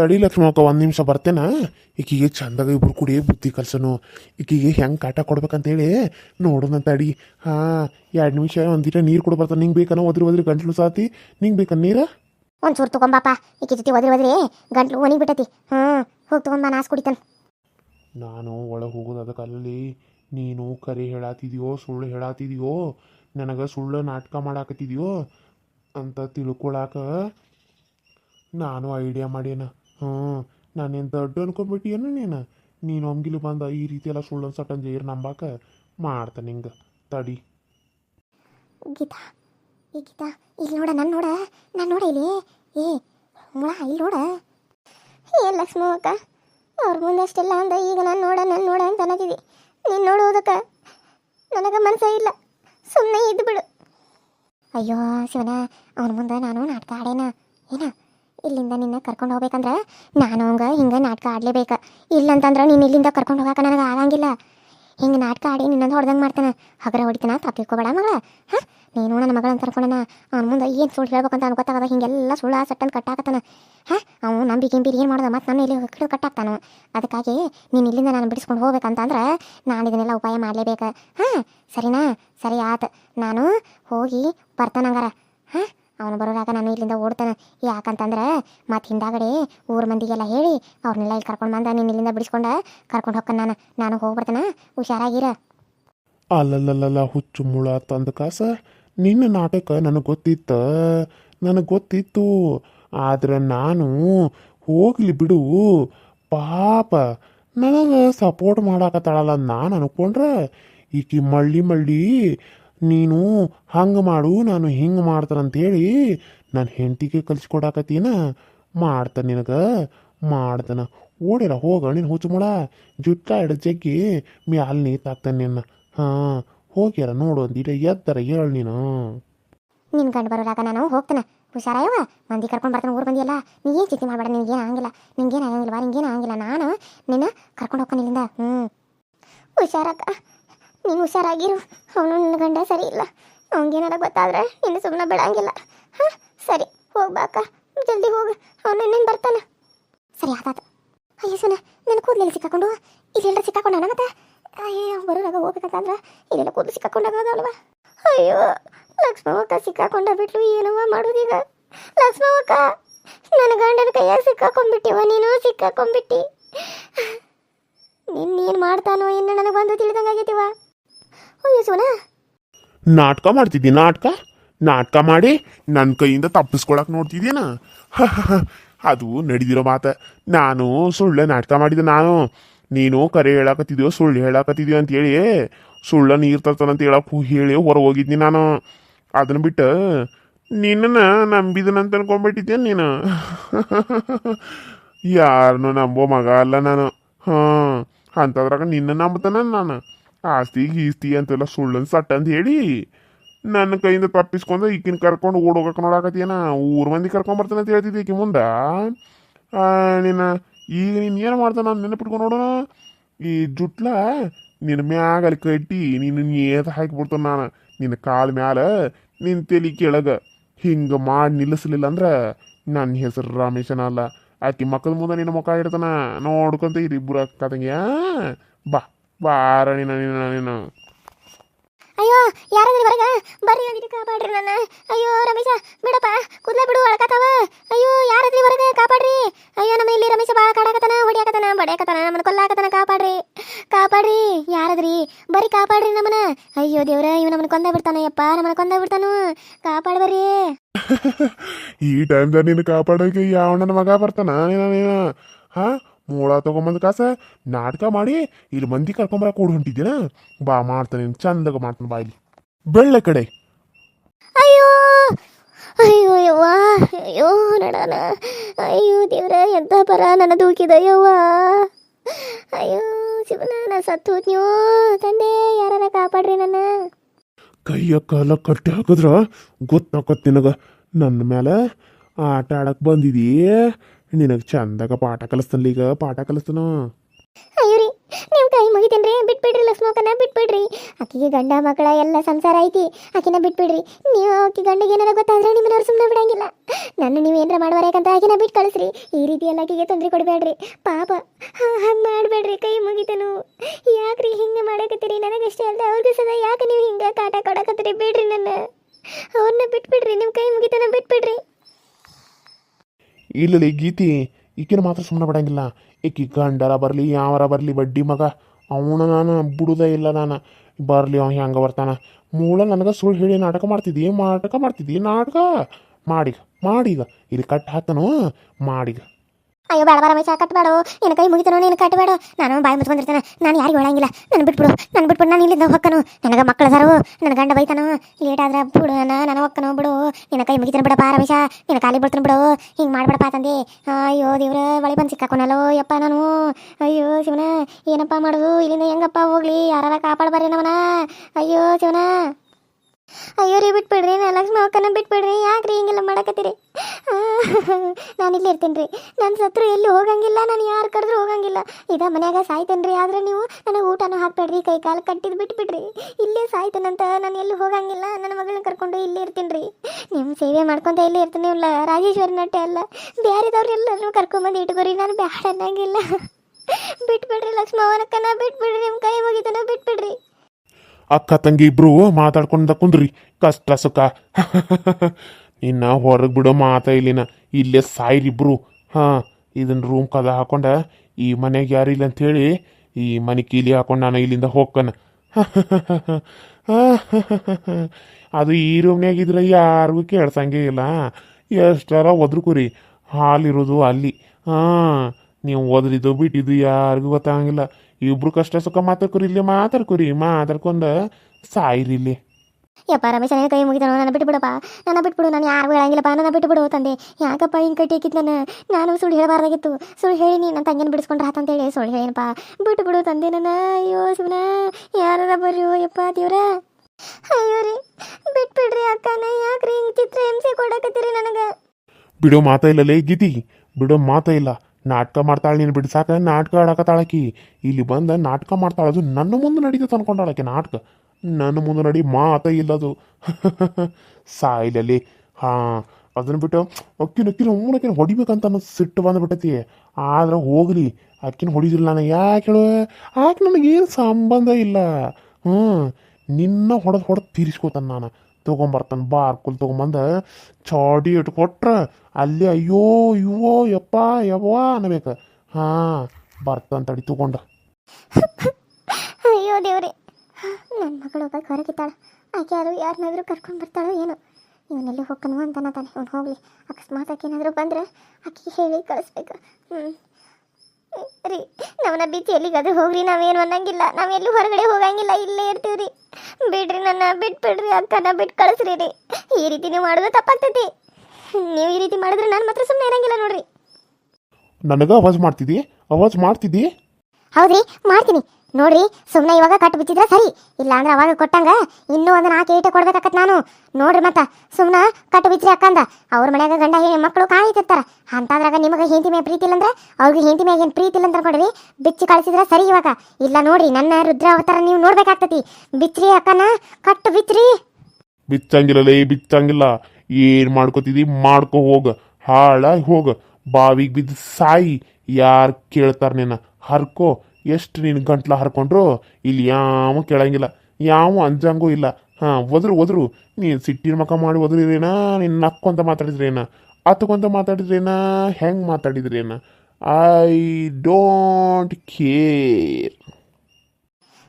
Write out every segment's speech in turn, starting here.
ತಡಿ ಲಕ್ಷ್ಮಕ್ಕ ಒಂದು ನಿಮಿಷ ಬರ್ತೇನ? ಈಕಿಗೆ ಚಂದಾಗ ಇಬ್ರು ಕುಡಿ ಬುದ್ಧಿ ಕಲ್ಸನು. ಈಕಿಗೆ ಹೆಂಗೆ ಕಾಟ ಕೊಡ್ಬೇಕಂತೇಳಿ ನೋಡೋಣ ತಡಿ. ಹಾಂ ಎರಡು ನಿಮಿಷ ಒಂದಿಟ ನೀರು ಕೊಡು ಬರ್ತಾನೆ ನಿಂಗೆ ಬೇಕನ ಒದ್ರಿ ಒದ್ರಿ ಗಂಟ್ಲು ಸಾತಿ. ನಿಂಗೆ ಬೇಕನ್ ನೀರ? ಒಂದು ಚೂರು ತೊಗೊಂಬಾಪ ಈಕಿ ಜೊತೆ ಒದ್ರಿ ಒದ್ರಿ. ಗಂಟ್ಲು ಒಣಗಿ ಬಿಟ್ಟತಿ. ಹ್ಞೂ ಹೋಗಿ ತೊಗೊಂಬ ನಾಸ್ ಕುಡಿತಾನೆ. ನಾನು ಒಳಗೆ ಹೋಗೋದು ಅದಕ್ಕೆ ಅಲ್ಲಿ ನೀನು ಕರೆ ಹೇಳಾತಿದ್ಯೋ ಸುಳ್ಳು ಹೇಳಾತಿದ್ಯೋ ನನಗೆ ಸುಳ್ಳು ನಾಟಕ ಮಾಡಾಕತ್ತಿದ್ಯೋ ಅಂತ ತಿಳ್ಕೊಳಾಕ ನಾನು ಐಡಿಯಾ ಮಾಡ್ಯಾನ. ಹ್ಞೂ ನಾನೇನು ದೊಡ್ಡ ಅನ್ಕೊಂಡ್ಬಿಟ್ಟಿಯೇನು ನೀನು? ನೀನು ಅಂಗಿಲು ಬಂದ ಈ ರೀತಿ ಎಲ್ಲ ಸುಳ್ಳು ಸಟನ್ ಜೈರ್ ನಂಬಾಕ ಮಾಡ್ತಾನೆ ಹಿಂಗೆ ತಡಿ. ಗೀತಾ ಈ ಗೀತಾ, ಇಲ್ಲಿ ನೋಡ, ನಾನು ನೋಡ ನಾನು ನೋಡ ಇಲ್ಲಿ. ಏ, ಮುಳ, ಇಲ್ಲಿ ನೋಡ. ಏ ಲಕ್ಷ್ಮಿ ಅಕ್ಕ, ಅವ್ರ ಮುಂದೆ ಅಷ್ಟೆಲ್ಲ ಅಂದ, ಈಗ ನಾನು ನೋಡ ನಾನು ನೋಡ ಅಂತ ಅನ್ನತಿದ್ದಿ ನೀನು ನನಗೆ ಮನಸ್ಸೇ ಇಲ್ಲ. ಸುಮ್ಮನೆ ಇದ್ದು ಬಿಡು ಅಯ್ಯೋ ಶಿವನ ಅವನ ಮುಂದೆ ನಾನು ನಾಟಕ ಆಡೇನ? ಏನ? ಇಲ್ಲಿಂದ ನಿನ್ನ ಕರ್ಕೊಂಡು ಹೋಗ್ಬೇಕಂದ್ರೆ ನಾನು ಹಂಗೆ ಹಿಂಗೆ ನಾಟಕ ಆಡ್ಲೇಬೇಕು. ಇಲ್ಲಂತಂದ್ರೆ ನೀನು ಇಲ್ಲಿಂದ ಕರ್ಕೊಂಡು ಹೋಗಾಕ ನನಗೆ ಆಗಂಗಿಲ್ಲ. ಹಿಂಗೆ ನಾಟಕ ಆಡಿ ನಿನ್ನೊಂದು ಹೊಡೆದಂಗೆ ಮಾಡ್ತಾನೆ. ಹಗರ ಹೊಡಿತಾನ? ತಪ್ಪಿಕೋಬೇಡ ಮಗಳ. ಹಾಂ? ನೀನು ನನ್ನ ಮಗಳನ್ನ ಕರ್ಕೊಂಡನ? ಅವ್ನ ಮುಂದೆ ಏನು ಸುಳ್ಳು ಹೇಳ್ಬೇಕಂತ ಅನ್ಕೋತಾಗದ? ಹಿಂಗೆಲ್ಲ ಸುಳ್ಳು ಸಟ್ಟಂದು ಕಟ್ಟಾಕತ್ತಾನ. ಹಾಂ? ಅವನು ನಂಬಿ ಗಿಂಬಿರಿ ಏನು ಮಾಡೋದು? ಮತ್ತು ನಾನು ಇಲ್ಲಿ ಹಿಡಿದು ಕಟ್ಟಾಕ್ತಾನು? ಅದಕ್ಕಾಗಿ ನೀನು ಇಲ್ಲಿಂದ ನಾನು ಬಿಡಿಸ್ಕೊಂಡು ಹೋಗ್ಬೇಕಂತಂದ್ರೆ ನಾನು ಇದನ್ನೆಲ್ಲ ಉಪಾಯ ಮಾಡಲೇಬೇಕು. ಹಾಂ? ಸರಿನಾ? ಸರಿ, ಆತ. ನಾನು ಹೋಗಿ ಬರ್ತಾನಂಗಾರ ಹಾಂ? ಅವನು ಬರೋರಾಗ ನಾನು ಇಲ್ಲಿಂದ ಓಡ್ತಾನೆ. ಯಾಕಂತಂದ್ರೆ ಮತ್ತೆ ಹಿಂದಾಗಡೆ ಊರ ಮಂದಿಗೆಲ್ಲ ಹೇಳಿ ಅವ್ರನ್ನೆಲ್ಲ ಇಲ್ಲಿ ಕರ್ಕೊಂಡು ಬಂದ, ನೀನು ಇಲ್ಲಿಂದ ಬಿಡಿಸ್ಕೊಂಡ, ಕರ್ಕೊಂಡು ಹೋಗ್ತಾನೆ ನಾನು. ನಾನು ಹೋಗ್ಬಿಡ್ತಾನೆ ಹುಷಾರಾಗಿರ. ಅಲ್ಲಲ್ಲಲ್ಲ ಹುಚ್ಚು ಮುಳ ತಂದ ಕಾಸ ನಿನ್ನ ನಾಟಕ ನನಗೆ ಗೊತ್ತಿತ್ತ? ನನಗೆ ಗೊತ್ತಿತ್ತು. ಆದ್ರೆ ನಾನು ಹೋಗ್ಲಿ ಬಿಡು. ಪಾಪ, ನನಗೆ ಸಪೋರ್ಟ್ ಮಾಡಾಕತ್ತಾಳಲ್ಲ ನಾನು ಅನ್ಕೊಂಡ್ರೆ, ಈಕಿ ಮಳ್ಳಿ ಮಳ್ಳಿ ನೀನು ಹಂಗೆ ಮಾಡು, ನಾನು ಹಿಂಗೆ ಮಾಡ್ತಾನಂತೇಳಿ ನನ್ನ ಹೆಂಡತಿಗೆ ಕಲಿಸ್ಕೊಡಾಕತ್ತೀನ? ಮಾಡ್ತಾನೆ ನಿನಗೆ, ಮಾಡ್ತಾನ. ಓಡಿರ ಹೋಗ, ನೀನು ಹುಚ್ಚು ಮುಳ ಜುಟ್ಟ ಎಡ ಜಗ್ಗಿ ಮ್ಯಾಲೆ ನೀ ತಾಕ್ತಾನೆ ನಿನ್ನ. ಹಾಂ, ಹೋಗ್ಯಾರ ನೋಡು ಅಂದಿಟ ಎದ್ದರ ಹೇಳು ನೀನು. ನಿನ್ ಗಂಡು ಬರೋರಾಗ ನಾನು ಹೋಗ್ತಾನೆ. ಹುಷಾರಾಯವ ಮಂದಿ ಕರ್ಕೊಂಡು ಬರ್ತಾನೆ, ಊರು ಬಂದಿಯಲ್ಲ. ನೀ ಏನು ಚಿಂತೆ ಮಾಡಬೇಡ ನಿನಗೇನು ಆಗಂಗಿಲ್ಲ. ನಿಂಗೇನು ಆಗಂಗಿಲ್ಲ ನಿಂಗೇನು ಆಗಂಗಿಲ್ಲ. ನಾನು ನಿನ್ನ ಕರ್ಕೊಂಡು ಹೋಗ್ತಾನೆ ಇಲ್ಲಿಂದ. ಹ್ಞೂ ಹುಷಾರಕ್ಕ ನೀನು ಹುಷಾರಾಗಿರು. ಅವನು ನನ್ನ ಗಂಡ ಸರಿ ಇಲ್ಲ. ಅವನಿಗೇನಾರ ಗೊತ್ತಾದ್ರೆ ನಿನ್ನ ಸುಮ್ಮನೆ ಬಿಡಂಗಿಲ್ಲ ಹಾಂ, ಸರಿ ಹೋಗ್ಬಾಕ ಜಲ್ದಿ ಹೋಗು. ಅವನು ಇನ್ನೇನು ಬರ್ತಾನೆ. ಸರಿ ಆತಾತ ಅಯ್ಯೋ ಸುನ ನನ್ನ ಕೂದಲೆಲ್ಲ ಸಿಕ್ಕಾಕೊಂಡು. ಇಲ್ಲೆಲ್ಲ ಸಿಕ್ಕಾಕೊಂಡ ಮತ್ತೆ? ಅಯ್ಯೋ ಬರೋರಾಗ ಹೋಗ್ಬೇಕಂತಂದ್ರೆ ಇಲ್ಲೆಲ್ಲ ಕೂದಲು ಸಿಕ್ಕಾಕೊಂಡಾಗದಲ್ವ ಅಯ್ಯೋ ಲಕ್ಷ್ಮವಕ್ಕ ಸಿಕ್ಕಾಕೊಂಡ ಬಿಟ್ಲು ಏನವ್ವ ಮಾಡೋದೀಗ? ಲಕ್ಷ್ಮವಕ್ಕ ನನ್ನ ಗಂಡನ ಕೈಯಾಗ ಸಿಕ್ಕಾಕೊಂಡ್ಬಿಟ್ಟಿವ, ನೀನು ಸಿಕ್ಕಾಕೊಂಡ್ಬಿಟ್ಟಿ. ನಿನ್ನೇನು ಮಾಡ್ತಾನೋ ಇನ್ನು ನನಗೆ ಬಂದು ತಿಳಿದಂಗಾಗೈತಿವ? ಅಯ್ಯೋ ಸೋನಾ ನಾಟಕ ಮಾಡ್ತಿದ್ದಿ, ನಾಟಕ? ನಾಟಕ ಮಾಡಿ ನನ್ನ ಕೈಯಿಂದ ತಪ್ಪಿಸ್ಕೊಳಕ್ ನೋಡ್ತಿದ್ದೀನ ಅದು ನಡೆದಿರೋ ಮಾತ. ನಾನು ಸುಳ್ಳೆ ನಾಟಕ ಮಾಡಿದೆ ನಾನು. ನೀನು ಕರೆ ಹೇಳಾಕತ್ತಿದ್ಯೋ, ಸುಳ್ಳು ಹೇಳಾಕತ್ತಿದ್ಯೋ ಅಂತೇಳಿ ಸುಳ್ಳ ನೀರು ತರ್ತಾನಂತ ಹೇಳಕ್ ಹೇಳಿ ಹೊರ ಹೋಗಿದ್ನಿ ನಾನು. ಅದನ್ನ ಬಿಟ್ಟು ನಿನ್ನನ್ನು ನಂಬಿದನಂತ ಅನ್ಕೊಂಡ್ಬಿಟ್ಟಿದ್ದೆ ನೀನು? ಯಾರನ್ನೂ ನಂಬೋ ಮಗ ಅಲ್ಲ ನಾನು. ಹಾಂ, ಅಂಥದ್ರಾಗ ನಿನ್ನ ನಂಬ್ತಾನ ನಾನು. ಆಸ್ತಿ ಗೀಸ್ತಿ ಅಂತೆಲ್ಲ ಸುಳ್ಳನ್ ಸಟ್ ಅಂತ ಹೇಳಿ. ನನ್ನ ಕೈಯಿಂದ ತಪ್ಪಿಸ್ಕೊಂಡು ಈಕಿನ ಕರ್ಕೊಂಡು ಓಡೋಗಕ್ಕೆ ನೋಡಾಕತ್ತೀನ ಊರ್ ಮಂದಿ ಕರ್ಕೊಂಡ್ ಬರ್ತಾನೆ ಅಂತ ಹೇಳ್ತಿದ್ದೆ ಈಕಿ ಮುಂದ? ನಿನ್ನ ಈಗ ನೀನು ಏನು ಮಾಡ್ತಾನ ನಾನು ನೆನಪಿಟ್ಕೊಂಡು ನೋಡೋಣ. ಈ ಜುಟ್ಲ ನಿನ್ನ ಮ್ಯಾಗ ಅಲ್ಲಿ ಕಟ್ಟಿ ನೀನು ನೇತ ಹಾಕಿಬಿಡ್ತಾನ ನಾನು. ನಿನ್ನ ಕಾಲ ಮ್ಯಾಲ ನಿನ್ನ ತಲೆ ಕೆಳಗ ಹಿಂಗೆ ಮಾಡಿ ನಿಲ್ಲಿಸ್ಲಿಲ್ಲ ಅಂದ್ರೆ ನನ್ನ ಹೆಸರು ರಾಮೇಶನ ಅಲ್ಲ. ಆಕೆ ಮಕ್ಕಳ ಮುಂದೆ ನಿನ್ನ ಮುಖ ಇಡ್ತಾನ. ನೋಡ್ಕೊಂತ ಇರಿಬ್ಬರು ಅಕ್ಕದಂಗೆ ಬಾ. ಬಾರ ನೀನು ನೀನು ನೀನು ಅಯ್ಯೋ ಯಾರಂದ್ರೆ ಬರಗ ಬರ್ರಿ ಒಂದಿಟ್ಟು ಕಾಪಾಡ್ರಿ ನನ್ನ. ಅಯ್ಯೋ ರಮೇಶ ಬಿಡಪ್ಪ ಕೂದ್ಲ ಬಿಡು ಅಳಕತ್ತಾವ ಅಯ್ಯೋ ಯಾರಾದ್ರಿ ಬರಗ ಕಾಪಾಡ್ರಿ. ಅಯ್ಯೋ ನಮ್ಮ ಇಲ್ಲಿ ರಮೇಶ ಬಾಳ ಕಾಡಾಕತನ ಹೊಡಿಯಾಕತನ ಬಡಿಯಾಕತ್ತಾನ ನಮ್ಮನ್ನ ಕೊಲ್ಲಾಕತನ ಕಾಪಾಡ್ರಿ. ಕಾಪಾಡ್ರಿ ಯಾರದ್ರಿ? ಬರ್ರಿ ಕಾಪಾಡ್ರಿ ನಮ್ಮನ ಅಯ್ಯೋ ದೇವ್ರ ಇವ್ ನಮ್ಮನ್ನ ಕೊಂದ ಬಿಡ್ತಾನ ಯಪ್ಪ ನಮ್ಮನ್ನ ಕೊಂದ ಬಿಡ್ತಾನು. ಕಾಪಾಡ ಬರ್ರಿ. ಈ ಟೈಮ್ದಾಗ ನಿನ್ನ ಕಾಪಾಡೋಕೆ ಯಾವಣ್ಣನ ಮಗ ಬರ್ತಾನ? ನೀನು ನೀನು. ಹಾ? ಮೂಳ ತಗೊಂಬಂದು ಕಾಸ ನಾಟಕ ಮಾಡಿ ಇಲ್ಲಿ ಮಂದಿ ಕರ್ಕೊಂಬರ ಕೂಡ್ ಹೊಂಟಿದ್ದೀನ? ಬಾ ಮಾಡ್ತಾನೆ ಚಂದಾಗ ಮಾಡ್ತಾನೆ ಬಾ ಇಲ್ಲಿ. ಬೆಳ್ಳೆ ಕಡೆ. ಅಯ್ಯೋ ಅಯ್ಯೋ ಯವ್ವ ಅಯ್ಯೋ ನಡನ ಅಯ್ಯೋ ದೇವ್ರ ಎಂತ ಪರ ನನ್ನ ದೂಕಿದ ಯವ್ವ. ಅಯ್ಯೋ ಶಿವನ ನಾ ಸತ್ತು ಹೋದ್ನ್ಯೋ ತಂದೆ ಯಾರ ಕಾಪಾಡ್ರಿ ನನ್ನ? ಕೈಯ ಕಾಲ ಕಟ್ಟಿ ಹಾಕಿದ್ರ ಗೊತ್ತಾಕತ್ ನಿನಗ. ನನ್ನ ಮೇಲೆ ಆಟ ಆಡಕ್ ಬಂದಿದೀ ನಿನಗೆ ಚಂದಾಗ ಪಾಠ ಕಲಿಸ್ತಾನಲ್ಲ ಈಗ ಪಾಠ ಕಲಿಸ್ತಾನ? ಅಯ್ಯೋ ರೀ ನೀವು ಕೈ ಮುಗಿತೇನ್ರಿ? ಬಿಟ್ಬಿಡ್ರಿ ಲಕ್ಷ್ಮಕ್ಕನ ಬಿಟ್ಬಿಡ್ರಿ. ಆಕಿಗೆ ಗಂಡ ಮಕ್ಕಳ ಎಲ್ಲ ಸಂಸಾರ ಐತಿ, ಆಕಿನ ಬಿಟ್ಬಿಡ್ರಿ. ನೀವು ಆಕಿ ಗಂಡಿಗೆ ಏನಾರ ಗೊತ್ತಾದ್ರೆ ನಿಮ್ಮನವ್ರು ಸುಮ್ಮನೆ ಬಿಡಂಗಿಲ್ಲ. ನನ್ನ ನೀವು ಏನಾರ ಮಾಡ್ಬಾರ್ಬೇಕಂತ ಆಕಿನ ಬಿಟ್ಟು ಕಳಿಸ್ರಿ. ಈ ರೀತಿ ಎಲ್ಲ ಆಕಿಗೆ ತೊಂದರೆ ಕೊಡಬೇಡ್ರಿ. ಪಾಪ ಹಂಗೆ ಮಾಡಬೇಡ್ರಿ, ಕೈ ಮುಗಿತನು. ಯಾಕ್ರಿ ಹಿಂಗೆ ಮಾಡಕತ್ತೀರಿ? ನನಗಷ್ಟೇ ಅಲ್ಲದೆ ಅವ್ರಿಗೂ ಸದಾ ಯಾಕೆ ನೀವು ಹಿಂಗೆ ಕಾಟ ಕೊಡಕತ್ತೀರಿ? ಬಿಡ್ರಿ ನನ್ನ. ಅವ್ರನ್ನ ಬಿಟ್ಬಿಡ್ರಿ ನಿಮ್ಮ ಕೈ ಮುಗಿತನ ಬಿಟ್ಬಿಡ್ರಿ. ಇಲ್ಲಲಿ ಗೀತಿ, ಈಕಿನ ಮಾತ್ರ ಸುಮ್ಮನೆ ಬಿಡಂಗಿಲ್ಲ. ಈಕಿ ಗಂಡರ ಬರಲಿ, ಯಾವರ ಬರಲಿ, ಬಡ್ಡಿ ಮಗ. ಅವನು ನಾನು, ಬಿಡುದೇ ಇಲ್ಲ ನಾನು. ಬರಲಿ ಅವ್ನು ಹೆಂಗೆ ಬರ್ತಾನ? ಮೂಳ ನನಗೆ ಸುಳ್ಳು ಹೇಳಿ ನಾಟಕ ಮಾಡ್ತಿದ್ದಿ ನಾಟಕ ಮಾಡ್ತಿದ್ದಿ, ನಾಟಕ. ಮಾಡೀಗ ಮಾಡೀಗ. ಇಲ್ಲಿ ಕಟ್ ಹಾಕ್ತಾನು, ಮಾಡೀಗ. ಅಯ್ಯೋ, ಬೇಡ ಬರ ಮೈಸಾ ಕಟ್ಬೇಡು ನಿನ್ನ ಕೈ ಮುಗಿತನೋ ನೀನು ಕಟ್ಬೇಡ ನಾನು ಬಾಯಿ ಮುಚ್ಕೊಂಡಿರ್ತೇನೆ ನಾನು ಯಾರಿಗೂ ಹೇಳಂಗಿಲ್ಲ. ನನ್ನ ಬಿಟ್ಬಿಡು ನನ್ನ ಬಿಟ್ಬಿಡು, ನಾನು ಇಲ್ಲಿಂದ ಹೊಕ್ಕನು. ನನಗೆ ಮಕ್ಕಳು ಅದಾರು ನನ್ನ ಗಂಡ ಬೈತಾನು. ಲೇಟ್ ಆದ್ರೆ ಬಿಡು ನಾನು ಹೊಕ್ಕನು ಬಿಡು. ನಿನ್ನ ಕೈ ಮುಗಿತಾನೆ ಬಿಡಪ್ಪ ರಮೇಶ ನಿನ್ನ ಕಾಲಿ ಬಿಡ್ತಾನೆ ಬಿಡು. ಹಿಂಗೆ ಮಾಡ್ಬಿಡಪ್ಪ ತಂದೆ. ಅಯ್ಯೋ, ದೇವ್ರ ಬಳಿ ಬಂದು ಸಿಕ್ಕಾಕೊನಲ್ಲೋ. ಯಪ್ಪ ನಾನು. ಅಯ್ಯೋ, ಶಿವನ, ಏನಪ್ಪ ಮಾಡೋದು? ಇಲ್ಲಿಂದ ಹೆಂಗಪ್ಪ ಹೋಗ್ಲಿ? ಯಾರ ಕಾಪಾಡ್ಬಾರಿ ನಮ್ಮನ ಅಯ್ಯೋ, ಶಿವನ. ಅಯ್ಯೋ ರೀ, ಬಿಟ್ಬಿಡ್ರಿ ನಾ ಲಕ್ಷ್ಮಿ ಅವಕ್ಕನ ಬಿಟ್ಬಿಡ್ರಿ ರೀ ಹಿಂಗೆಲ್ಲ ಮಾಡಕತ್ತೀರಿ? ನಾನು ಇಲ್ಲಿ ಇರ್ತೀನಿ ರೀ. ನನ್ನ ಸತ್ರು ಎಲ್ಲಿ ಹೋಗಂಗಿಲ್ಲ, ನಾನು ಯಾರು ಕರೆದ್ರೂ ಹೋಗಂಗಿಲ್ಲ. ಇದ ಮನ್ಯಾಗ ಸಾಯ್ತೇನೆ ರೀ, ಆದ್ರೆ ನೀವು ನನಗೆ ಊಟನ ಹಾಕ್ಬೇಡ್ರಿ, ಕೈ ಕಾಲು ಕಟ್ಟಿದ್ದು ಬಿಟ್ಬಿಡ್ರಿ. ಇಲ್ಲೇ ಸಾಯ್ತೇನಂತ ನಾನು ಎಲ್ಲೂ ಹೋಗಂಗಿಲ್ಲ, ನನ್ನ ಮಗಳನ್ನ ಕರ್ಕೊಂಡು ಇಲ್ಲೇ ಇರ್ತೀನಿ ರೀ. ನಿಮ್ಮ ಸೇವೆ ಮಾಡ್ಕೊಂತ ಇಲ್ಲೇ ಇರ್ತೀನಿ ಇಲ್ಲ ರಾಜೇಶ್ವರಿ ನಟ್ಟೆ ಅಲ್ಲ. ಬೇರೆದವ್ರೆಲ್ಲರೂ ಕರ್ಕೊಂಬಂದು ಇಟ್ಕೋರಿ, ನಾನು ಬ್ಯಾಡ ಅನ್ನಂಗಿಲ್ಲ. ಬಿಟ್ಬಿಡ್ರಿ ಲಕ್ಷ್ಮವನಕ್ಕನ, ಬಿಟ್ಬಿಡ್ರಿ ನಿಮ್ಮ ಕೈ ಮುಗಿತನ, ಬಿಟ್ಬಿಡ್ರಿ. ಅಕ್ಕ ತಂಗಿ ಇಬ್ರು ಮಾತಾಡ್ಕೊಂಡ ಕುಂದ್ರಿ. ಕಷ್ಟ ಸುಖ ಇನ್ನ ಹೊರಗೆ ಬಿಡೋ ಮಾತ ಇಲ್ಲಿನ. ಇಲ್ಲೇ ಸಾಯ್ರಿಬ್ರು. ಹಾ ಇದನ್ನ ರೂಮ್ ಕದ ಹಾಕೊಂಡ ಈ ಮನೆಗೆ ಯಾರು ಇಲ್ಲ ಅಂತೇಳಿ ಈ ಮನೆ ಕೀಲಿ ಹಾಕೊಂಡು ನಾನು ಇಲ್ಲಿಂದ ಹೋಗ್ಕನ. ಅದು ಈ ರೂಮ್ನಾಗ ಇದ್ರೆ ಯಾರಿಗೂ ಕೇಳ್ಸಂಗೆ ಇಲ್ಲ. ಎಷ್ಟಾರ ಒದ್ರುಕುರಿ. ಹಾಲಿರೋದು ಅಲ್ಲಿ. ಹಾಂ, ನೀವು ಒದ್ರಿದ್ದು ಬಿಟ್ಟಿದ್ದು ಯಾರಿಗೂ ಗೊತ್ತಾಗಂಗಿಲ್ಲ. ಇಬ್ರು ಕಷ್ಟ ಸುಖ ಮಾತಾಡ್ಕೊರಿ, ಇಲ್ಲಿ ಮಾತಾಡ್ಕೊರಿ, ಮಾತಾಡ್ಕೊಂಡು ಸಾಯ್ರಿ ಇಲ್ಲಿ. ಯಪ್ಪ ರಮೇಶ ಕೈ ಮುಗಿದನು ನನ್ನ ಬಿಟ್ಟು ಬಿಡಪ್ಪ ನನ್ನ ಬಿಟ್ಬಿಡು, ನಾನು ಯಾರು ಹೇಳಂಗಿಲ್ಲಪ್ಪ, ನನ್ನ ಬಿಟ್ಬಿಡು ತಂದೆ. ಯಾಕಪ್ಪ ಹಿಂಗೆ ಕಟ್ಟಿ ಹಾಕಿದ್ ನಾನು ನಾನು ಸುಳ್ಳು ಹೇಳಬಾರ್ದಾಗಿತ್ತು. ಸುಳ್ಳು ಹೇಳಿ ನೀನು ನನ್ನ ತಂಗಿನ ಬಿಡಿಸ್ಕೊಂಡ್ರೆ ಅಂತೇಳಿ. ಸುಳ್ಳು ಹೇಳಿನಪ್ಪ. ಬಿಟ್ಬಿಡು ತಂದೆ ನನ್ನ. ಅಯ್ಯೋ ಶಿವನ ಯಾರ ಬರ್ರಿ ಯಪ್ಪ ದೇವ್ರ? ಅಯ್ಯೋ ರೀ, ಬಿಟ್ಬಿಡ್ರಿ ಅಕ್ಕನ. ಯಾಕ್ರಿ ಹಿಂಗೆ ಚಿತ್ರ ಹಿಂಸೆ ಕೊಡಕತ್ತೀರಿ ನನಗೆ? ಬಿಡೋ ಮಾತಾ ಇಲ್ಲ ಲೇ ಗೀತಿ. ಬಿಡೋ ಮಾತಾ ಇಲ್ಲ. ನಾಟಕ ಮಾಡ್ತಾಳೆ ನೀನು ಬಿಡ್ಸಾಕ ನಾಟಕ ಆಡಕತ್ತಾಳಕಿ ಇಲ್ಲಿ ಬಂದ ನಾಟಕ ಮಾಡ್ತಾಳದು ನನ್ನ ಮುಂದೆ ನಡೀತದೆ ಅನ್ಕೊಂಡಾಳಕಿ ನಾಟಕ. ನನ್ನ ಮುಂದೆ ನಡಿ, ಮಾತ ಇಲ್ಲದು ಸಾಯಿಲಲ್ಲಿ ಹಾಂ, ಅದನ್ನ ಬಿಟ್ಟು ಅಕ್ಕಿನ ಅಕ್ಕಿನ ಮೂಳಕ್ಕಿನ ಹೊಡಿಬೇಕಂತ ಅನ್ನೋ ಸಿಟ್ಟು ಬಂದ್ಬಿಟ್ಟೈತಿ. ಆದ್ರೆ ಹೋಗ್ಲಿ, ಅಕ್ಕಿನ ಹೊಡಿದಿಲ್ಲ ನಾನು. ಯಾಕೆ ಹೇಳು? ಆಕೆ ನನಗೇನು ಸಂಬಂಧ ಇಲ್ಲ. ಹ್ಞೂ, ನಿನ್ನ ಹೊಡೆದು ಹೊಡೆದು ತೀರಿಸ್ಕೋತಾನೆ ನಾನು. ತೊಗೊಂಬರ್ತಾನೆ, ಬಾರ್ಕುಲ್ ತೊಗೊಂಬಂದ ಚಾಡಿ ಇಟ್ಟು ಕೊಟ್ರ ಅಲ್ಲಿ ಅಯ್ಯೋ ಇವೋ ಯಪ್ಪ, ಯವ್ವ ಅನ್ಬೇಕು ಹಾಂ ಬರ್ತಾನೆ ತಡಿ ತೊಗೊಂಡು. ಅಯ್ಯೋ ದೇವ್ರಿ. ನನ್ನ ಮಗಳು ಒಬ್ಬ ಹೊರಗಿದ್ದಾಳೆ ಆಕೆ ಯಾರು ಯಾರನ್ನಾದರೂ ಕರ್ಕೊಂಡು ಬರ್ತಾಳೋ ಏನೋ. ಇವನೆಲ್ಲಿ ಹೋಗ್ಕನು ಅಂತ ತಾನೆ ಅವ್ನು ಹೋಗಲಿ. ಅಕಸ್ಮಾತ್ ಆಕೆ ಏನಾದರೂ ಬಂದ್ರೆ ಆಕೆಗೆ ಹೇಳಿ ಕಳಿಸ್ಬೇಕು. ಹ್ಞೂ ರೀ ನಮ್ಮನ್ನ ಬಿಚ್ಚಿ ಎಲ್ಲಿಗಾದ್ರೂ ಹೋಗ್ರಿ. ನಾವೇನು ಅನ್ನಂಗಿಲ್ಲ. ನಾವೆಲ್ಲೂ ಹೊರಗಡೆ ಹೋಗಂಗಿಲ್ಲ. ಇಲ್ಲೇ ಇರ್ತೀವಿ ರೀ. ಬಿಡ್ರಿ ನನ್ನ ಬಿಟ್ಬಿಡ್ರಿ ಅಕ್ಕನ ಬಿಟ್ಟು ಕಳಿಸ್ರಿ ರೀ. ಈ ರೀತಿ ನೀವು ಮಾಡೋದು ತಪ್ಪಾಗ್ತೈತಿ. ನೀವು ಈ ರೀತಿ ಮಾಡಿದ್ರೆ ನಾನು ಮಾತ್ರ ಸುಮ್ಮನೆ ಇರಂಗಿಲ್ಲ ನೋಡ್ರಿ. ನನಗೆ ಅವಾಜ್ ಮಾಡ್ತಿದ್ದೀ? ಅವಾಜ್ ಮಾಡ್ತಿದ್ದೀ? ಹೌದ್ರಿ ಮಾಡ್ತೀನಿ. ನೋಡ್ರಿ ಸುಮ್ಮನೆ ಇವಾಗ ಕಟ್ ಬಿಚ್ಚಿದ್ರೆ ಸರಿ. ಇಲ್ಲ ಅಂದ್ರೆ ಅವಾಗ ಕೊಟ್ಟಂಗ ಇನ್ನೂ ಒಂದು ನಾಲ್ಕು ಏಟು ಕೊಡ್ಬೇಕಾಕತ್ ನಾನು. ನೋಡ್ರಿ ಮತ್ತ ಸುಮ್ಮನೆ ಕಟ್ ಬಿಚ್ಚ್ರಿ ಅಕ್ಕಂದ. ಅವ್ರ ಮನ್ಯಾಗ ಗಂಡ ಹೇ ಮಕ್ಕಳು ಕಾಣಿತಿರ್ತಾರ. ಅಂತಾದ್ರಾಗ ನಿಮಗೆ ಹೆಂಡತಿ ಮೇ ಪ್ರೀತಿ ಇಲ್ಲಂದ್ರೆ ಅವ್ರಿಗೆ ಹೆಂಡತಿ ಮ್ಯಾಗ ಏನು ಪ್ರೀತಿ ಇಲ್ಲ ಅಂತ ಅನ್ಕೊಂಡ್ರಿ ಬಿಚ್ಚಿ ಕಳಿಸಿದ್ರೆ ಸರಿ ಇವಾಗ. ಇಲ್ಲ ನೋಡ್ರಿ, ನನ್ನ ರುದ್ರ ಅವತಾರ ನೀವು ನೋಡ್ಬೇಕಾಗ್ತತಿ. ಬಿಚ್ಚ್ರಿ ಅಕ್ಕನ, ಕಟ್ ಬಿಚ್ಚ್ರಿ ಬಿಚ್ಚಂಗಿಲ್ಲ ಲೇ ಬಿಚ್ಚಂಗಿಲ್ಲ. ಏನು ಮಾಡ್ಕೋತಿದಿ, ಮಾಡ್ಕೊ ಹೋಗ. ಹಾಳಾಗಿ ಹೋಗ. ಬಾವಿಗೆ ಬಿದ್ದು ಸಾಯಿ. ಯಾರು ಕೇಳ್ತಾರ ನಿನ್ನ? ಹರ್ಕೋ. ಎಷ್ಟು ನಿನ್ನ ಗಂಟ್ಲ ಹರ್ಕೊಂಡ್ರು? ಇಲ್ಲಿ ಯಾವ ಕೇಳಂಗಿಲ್ಲ. ಯಾವ ಅಂಜಂಗೂ ಇಲ್ಲ. ಹಾಂ, ಒದ್ರು ಒದ್ರು. ನೀನು ಸಿಟ್ಟಿನ ಮಕ ಮಾಡಿ ಒದ್ರಿರೇನಾ ನೀನು ನಕ್ಕೊಂತ ಮಾತಾಡಿದ್ರೇನ? ಅತ್ಕೊಂತ ಮಾತಾಡಿದ್ರೇನ? ಹೆಂಗೆ ಮಾತಾಡಿದ್ರೇನ? I don't care.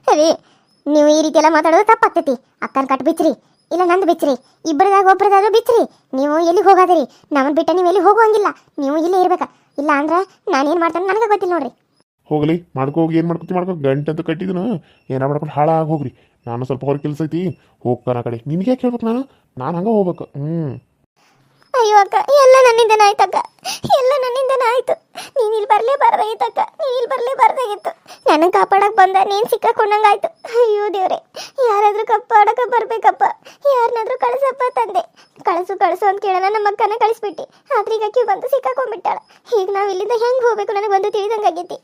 ಅದೇ ನೀವು ಈ ರೀತಿ ಎಲ್ಲ ಮಾತಾಡೋದು ತಪ್ಪಾಗ್ತೈತಿ. ಅಕ್ಕನ ಕಟ್ ಬಿಚ್ಚ್ರಿ ಇಲ್ಲ ನಂದು ಬಿಚ್ಚ್ರಿ ಇಬ್ಬರದಾಗ ಒಬ್ಬರದಾದ್ರೂ ಬಿಚ್ಚ್ರಿ ನೀವು ಎಲ್ಲಿಗೆ ಹೋಗಾದ್ರಿ? ನಮ್ಮನ್ನು ಬಿಟ್ಟ ನೀವು ಎಲ್ಲಿ ಹೋಗುವಂಗಿಲ್ಲ. ನೀವು ಇಲ್ಲೇ ಇರ್ಬೇಕಾ. ಇಲ್ಲ ಅಂದ್ರೆ ನಾನೇನು ಮಾಡ್ತಾನೆ ನನಗೆ ಗೊತ್ತಿಲ್ಲ ನೋಡ್ರಿ. ಹೋಗ್ಲಿ ಮಾಡ್ಕೋಗಿ ಏನು ಮಾಡ್ಕೊತಿ, ಮಾಡ್ಕೊ. ಗಂಟೆ ಅಂತ ಕಟ್ಟಿದನು, ಏನೋ ಮಾಡ್ಕೊಂಡು ಹಾಳಾಗಿ ಹೋಗ್ರಿ. ನಾನು ಸ್ವಲ್ಪ ಹೊರ ಕೆಲಸ ಐತಿ ಹೋಗ್ತಾನ ಆ ಕಡೆ. ನಿಮ್ಗೆ ಯಾಕೆ ಹೇಳ್ಬೇಕು ನಾನು? ನಾನು ಹಂಗೆ ಹೋಗ್ಬೇಕು. ಹ್ಞೂ ಅಯ್ಯೋ ಅಕ್ಕ, ಎಲ್ಲ ನನ್ನಿಂದನೇ ಆಯ್ತಕ್ಕ. ಎಲ್ಲ ನನ್ನಿಂದನೇ ಆಯ್ತು. ನೀನು ಇಲ್ಲಿ ಬರಲೇಬಾರ್ದಾಗಿತ್ತಕ್ಕ. ನೀನು ಇಲ್ಲಿ ಬರಲೇಬಾರ್ದಾಗಿತ್ತು. ನನ್ನ ಕಾಪಾಡಕ್ಕೆ ಬಂದ, ನೀನು ಸಿಕ್ಕಾಕೊಂಡಂಗಾಯ್ತು. ಅಯ್ಯೋ ದೇವ್ರೆ, ಯಾರಾದರೂ ಕಾಪಾಡಕ್ಕೆ ಬರಬೇಕಪ್ಪ. ಯಾರನ್ನಾದ್ರೂ ಕಳಿಸಪ್ಪ ತಂದೆ. ಕಳಿಸು ಕಳಿಸು ಅಂತ ಕೇಳೋಣ ನಮ್ಮ ಅಕ್ಕನ ಕಳಿಸ್ಬಿಟ್ಟು. ಆದ್ರೆ ಈಗ ಅಕ್ಕಿ ಬಂದು ಸಿಕ್ಕಾಕೊಂಡ್ಬಿಟ್ಟಾಳ. ಈಗ ನಾವು ಇಲ್ಲಿಂದ ಹೆಂಗೆ ಹೋಗಬೇಕು ನನಗೆ ಒಂದು ತಿಳಿದಂಗಾಗೈತಿ.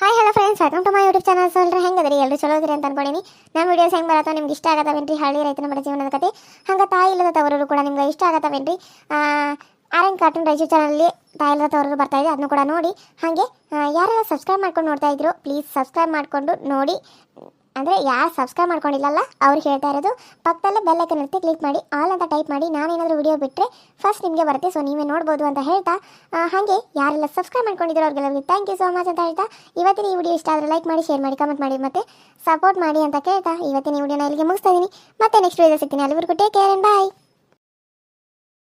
Hi hello friends welcome to my YouTube channel ಸೋಲ್ರಿ ಹೆಂಗದ್ರಿ? ಎಲ್ಲರೂ ಚಲೋ ಅದ್ರಿ ಅಂತ ಅನ್ಕೊಂಡಿನಿ. ನಮ್ಮ ವಿಡಿಯೋಸ್ ಹೆಂಗೆ ಬರತ್ತೋ ನಿಮ್ಗೆ ಇಷ್ಟ ಆಗತ್ತವೇನ್ರಿ ಹಳ್ಳಿ ರೈತನ ಬಡ ಜೀವನದ ಕತೆ. ಹಂಗೆ ತಾಯಿ ಇಲ್ಲದ ತವರರು ಕೂಡ ನಿಮ್ಗೆ ಇಷ್ಟ ಆಗತ್ತವೇನ್ರಿ ಆರೆಂಜ್ ಕಾರ್ಟೂನ್ ರಾಯಚೂರು ಚಾನಲಲ್ಲಿ ತಾಯಿ ತವರು ಬರ್ತಾ ಇದೆ ಅದನ್ನು ಕೂಡ ನೋಡಿ. ಹಾಗೆ ಯಾರೆಲ್ಲ ಸಬ್ಸ್ಕ್ರೈಬ್ ಮಾಡ್ಕೊಂಡು ನೋಡ್ತಾ ಇದ್ರು ಪ್ಲೀಸ್ ಸಬ್ಸ್ಕ್ರೈಬ್ ಮಾಡಿಕೊಂಡು ನೋಡಿ. ಅಂದರೆ ಯಾರು ಸಬ್ಸ್ಕ್ರೈಬ್ ಮಾಡ್ಕೊಂಡಿಲ್ಲಲ್ಲ, ಅವ್ರು ಹೇಳ್ತಾ ಇರೋದು, ಪಕ್ಕದಲ್ಲೇ ಬೆಲ್ ಐಕನ್ ಇರುತ್ತೆ ಕ್ಲಿಕ್ ಮಾಡಿ ಆಲ್ ಅಂತ ಟೈಪ್ ಮಾಡಿ ನಾನೇನಾದರೂ ವಿಡಿಯೋ ಬಿಟ್ಟರೆ ಫಸ್ಟ್ ನಿಮಗೆ ಬರುತ್ತೆ ಸೊ ನೀವೇ ನೋಡ್ಬೋದು ಅಂತ ಹೇಳ್ತಾ. ಹಾಗೆ, ಯಾರೆಲ್ಲ ಸಬ್ಸ್ಕ್ರೈಬ್ ಮಾಡ್ಕೊಂಡಿದ್ರು ಅವ್ರಿಗೆಲ್ಲರಿಗೆ ಥ್ಯಾಂಕ್ ಯು ಸೋ ಮಚ್ ಅಂತ ಹೇಳ್ತಾ. ಇವತ್ತಿನ ಈ ವಿಡಿಯೋ ಇಷ್ಟ ಆದರೆ ಲೈಕ್ ಮಾಡಿ ಶೇರ್ ಮಾಡಿ ಕಮೆಂಟ್ ಮಾಡಿ, ಮತ್ತೆ ಸಪೋರ್ಟ್ ಮಾಡಿ ಅಂತ ಕೇಳ್ತಾ. ಇವತ್ತಿನ ವಿಡಿಯೋನ ಇಲ್ಲಿಗೆ ಮುಗಿಸ್ತಾ ಇದ್ದೀನಿ. ಮತ್ತೆ ನೆಕ್ಸ್ಟ್ ವಿಡಿಯೋ ಸಿಗ್ತೀನಿ. ಅಲ್ಲಿವರೆಗೂ ಟೇಕ್ ಕೇರ್ ಆ್ಯಂಡ್ ಬಾಯ್